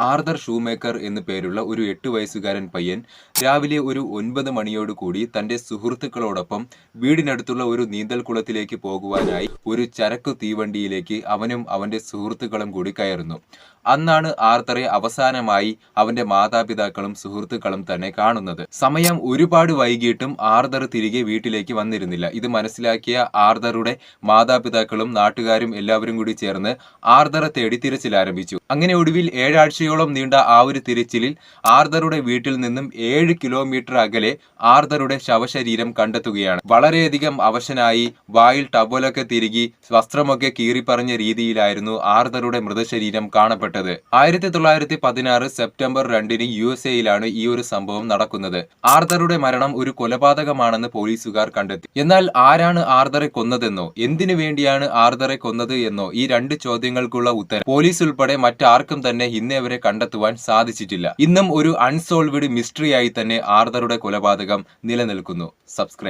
Arthur shoemaker എന്നു പേരുള്ള ഒരു എട്ട് വയസ്സുകാരൻ പയ്യൻ രാവിലെ ഒരു ഒൻപത് മണിയോട് കൂടി തന്റെ സുഹൃത്തുക്കളോടൊപ്പം വീടിനടുത്തുള്ള ഒരു നീന്തൽ കുളത്തിലേക്ക് പോകുവാനായി ഒരു ചരക്കു തീവണ്ടിയിലേക്ക് അവനും അവന്റെ സുഹൃത്തുക്കളും കൂടി കയറുന്നു. അന്നാണ് ആർത്തറെ അവസാനമായി അവന്റെ മാതാപിതാക്കളും സുഹൃത്തുക്കളും തന്നെ കാണുന്നത്. സമയം ഒരുപാട് വൈകിട്ടും ആർദർ തിരികെ വീട്ടിലേക്ക് വന്നിരുന്നില്ല. ഇത് മനസ്സിലാക്കിയ ആർദറുടെ മാതാപിതാക്കളും നാട്ടുകാരും എല്ലാവരും കൂടി ചേർന്ന് ആർദറെ തേടി തിരച്ചിൽ ആരംഭിച്ചു. അങ്ങനെ ഒടുവിൽ ഏഴാഴ്ചയോളം നീണ്ട ആ ഒരു തിരച്ചിലിൽ ആർദറുടെ വീട്ടിൽ നിന്നും ഏഴ് കിലോമീറ്റർ അകലെ ആർദറുടെ ശവശരീരം കണ്ടെത്തുകയാണ്. വളരെയധികം അവശനായി വായിൽ ടവലൊക്കെ തിരികി വസ്ത്രമൊക്കെ കീറിപ്പറഞ്ഞ രീതിയിലായിരുന്നു ആർദറുടെ മൃതശരീരം കാണപ്പെട്ടത്. ആയിരത്തി തൊള്ളായിരത്തി പതിനാറ് സെപ്റ്റംബർ രണ്ടിന് യു എസ് എയിലാണ് ഈ ഒരു സംഭവം നടക്കുന്നത്. ആർദറുടെ മരണം ഒരു കൊലപാതകമാണെന്ന് പോലീസുകാർ കണ്ടെത്തി. എന്നാൽ ആരാണ് ആർദറെ കൊന്നതെന്നോ എന്തിനു വേണ്ടിയാണ് ആർദറെ കൊന്നത് എന്നോ ഈ രണ്ട് ചോദ്യങ്ങൾക്കുള്ള ഉത്തരം പോലീസ് ഉൾപ്പെടെ മറ്റാർക്കും തന്നെ ഇന്നേ വരെ കണ്ടെത്തുവാൻ സാധിച്ചിട്ടില്ല. ഇന്നും ഒരു അൺസോൾവ്ഡ് മിസ്റ്ററിയായി തന്നെ ആർദറുടെ കൊലപാതകം നിലനിൽക്കുന്നു. സബ്സ്ക്രൈബ്